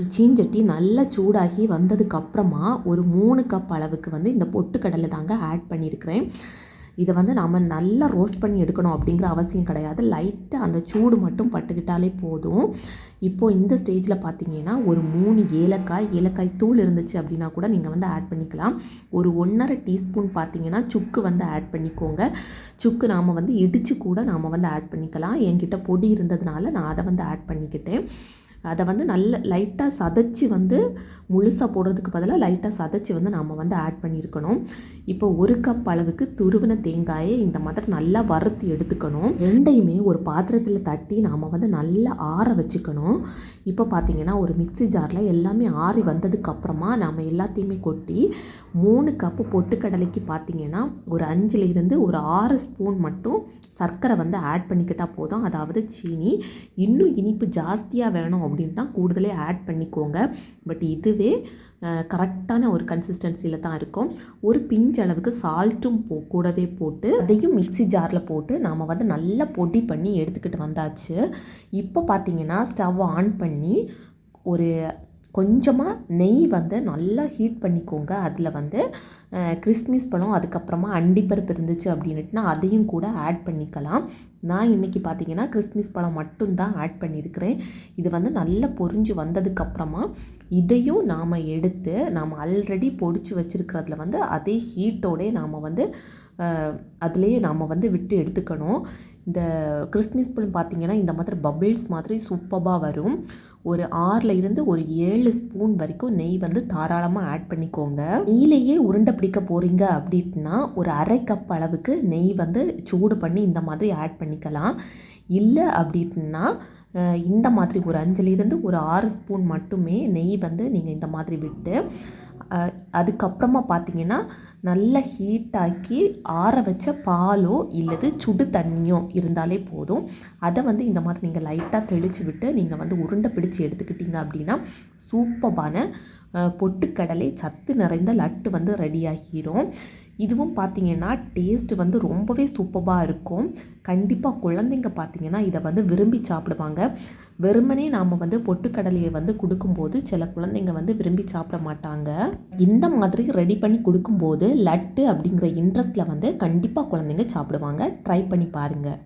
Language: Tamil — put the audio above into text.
ஒரு சீஞ்சட்டி நல்லா சூடாகி வந்ததுக்கப்புறமா ஒரு மூணு கப் அளவுக்கு வந்து இந்த பொட்டுக்கடலை தாங்க ஆட் பண்ணியிருக்கிறேன். இதை வந்து நாம் நல்லா ரோஸ்ட் பண்ணி எடுக்கணும் அப்படிங்கிற அவசியம் கிடையாது. லைட்டாக அந்த சூடு மட்டும் பட்டுக்கிட்டாலே போதும். இப்போது இந்த ஸ்டேஜில் பார்த்தீங்கன்னா ஒரு மூணு ஏலக்காய் ஏலக்காய் தூள் இருந்துச்சு அப்படின்னா கூட நீங்கள் வந்து ஆட் பண்ணிக்கலாம். ஒரு ஒன்றரை டீஸ்பூன் பார்த்தீங்கன்னா சுக்கு வந்து ஆட் பண்ணிக்கோங்க. சுக்கு நாம் வந்து இடித்து கூட நாம் வந்து ஆட் பண்ணிக்கலாம். என்கிட்ட பொடி இருந்ததுனால நான் அதை வந்து ஆட் பண்ணிக்கிட்டேன். அதை வந்து நல்ல லைட்டாக சதைச்சி வந்து முழுசாக போடுறதுக்கு பதிலாக லைட்டாக சதைச்சி வந்து நாம் வந்து ஆட் பண்ணியிருக்கணும். இப்போ ஒரு கப் அளவுக்கு துருவின தேங்காயை இந்த மாதிரி நல்லா வறுத்து எடுத்துக்கணும். ரெண்டையுமே ஒரு பாத்திரத்தில் தட்டி நாம் வந்து நல்லா ஆற வச்சுக்கணும். இப்போ பார்த்திங்கன்னா ஒரு மிக்சி ஜாரில் எல்லாமே ஆறி வந்ததுக்கப்புறமா நாம் எல்லாத்தையுமே கொட்டி மூணு கப்பு பொட்டுக்கடலைக்கு பார்த்திங்கன்னா ஒரு அஞ்சுலேருந்து ஒரு ஆறு ஸ்பூன் மட்டும் சர்க்கரை வந்து ஆட் பண்ணிக்கிட்டால் போதும். அதாவது சீனி. இன்னும் இனிப்பு ஜாஸ்தியாக வேணும் அப்படின்ட்டு கூடுதலே ஆட் பண்ணிக்கோங்க. பட் இதுவே கரெக்டான ஒரு கன்சிஸ்டன்சியில் தான் இருக்கும். ஒரு பிஞ்ச் அளவுக்கு சால்ட்டும் போ கூடவே போட்டு அதையும் மிக்சி ஜாரில் போட்டு நாம் வந்து நல்லா பொடி பண்ணி எடுத்துக்கிட்டு வந்தாச்சு. இப்போ பார்த்திங்கன்னா ஸ்டவ் ஆன் பண்ணி ஒரு கொஞ்சமாக நெய் வந்து நல்லா ஹீட் பண்ணிக்கோங்க. அதில் வந்து கிறிஸ்மிஸ் பழம் அதுக்கப்புறமா அண்டிப்பருப்பு இருந்துச்சு அப்படின்னுட்டுனா அதையும் கூட ஆட் பண்ணிக்கலாம். நான் இன்றைக்கி பார்த்தீங்கன்னா கிறிஸ்மிஸ் பழம் மட்டும்தான் ஆட் பண்ணியிருக்கிறேன் இது வந்து நல்லா பொரிஞ்சு வந்ததுக்கப்புறமா இதையும் நாம் எடுத்து நாம் ஆல்ரெடி பொடிச்சு வச்சுருக்கிறதுல வந்து அதே ஹீட்டோடே நாம் வந்து அதுலேயே நாம் வந்து விட்டு எடுத்துக்கணும். இந்த கிறிஸ்மஸ் பழம் பார்த்திங்கன்னா இந்த மாதிரி பபிள்ஸ் மாதிரி சூப்பராக வரும். ஒரு ஆறில் இருந்து ஒரு ஏழு ஸ்பூன் வரைக்கும் நெய் வந்து தாராளமாக ஆட் பண்ணிக்கோங்க. நெய்லேயே உருண்டை பிடிக்க போகிறீங்க அப்படின்னா ஒரு அரை கப் அளவுக்கு நெய் வந்து சூடு பண்ணி இந்த மாதிரி ஆட் பண்ணிக்கலாம். இல்லை அப்படின்னா இந்த மாதிரி ஒரு அஞ்சுலேருந்து ஒரு ஆறு ஸ்பூன் மட்டுமே நெய் வந்து நீங்கள் இந்த மாதிரி விட்டு அதுக்கப்புறமா பார்த்தீங்கன்னா நல்லா ஹீட்டாக்கி ஆற வச்ச பாலோ இல்லது சுடு தண்ணியோ இருந்தாலே போதும். அதை வந்து இந்த மாதிரி நீங்கள் லைட்டாக தெளித்து விட்டு நீங்கள் வந்து உருண்டை பிடிச்சி எடுத்துக்கிட்டீங்க அப்படின்னா சூப்பரான பொட்டுக்கடலை சத்து நிறைந்த லட்டு வந்து ரெடி ஆகிரும். இதுவும் பார்த்திங்கன்னா டேஸ்ட்டு வந்து ரொம்பவே சூப்பராக இருக்கும். கண்டிப்பாக குழந்தைங்க பார்த்திங்கன்னா இதை வந்து விரும்பி சாப்பிடுவாங்க. வெறுமனே நாம் வந்து பொட்டுக்கடலையை வந்து கொடுக்கும்போது சில குழந்தைங்க வந்து விரும்பி சாப்பிட மாட்டாங்க. இந்த மாதிரி ரெடி பண்ணி கொடுக்கும்போது லட்டு அப்படிங்கிற இன்ட்ரெஸ்ட்டில் வந்து கண்டிப்பாக குழந்தைங்க சாப்பிடுவாங்க. ட்ரை பண்ணி பாருங்கள்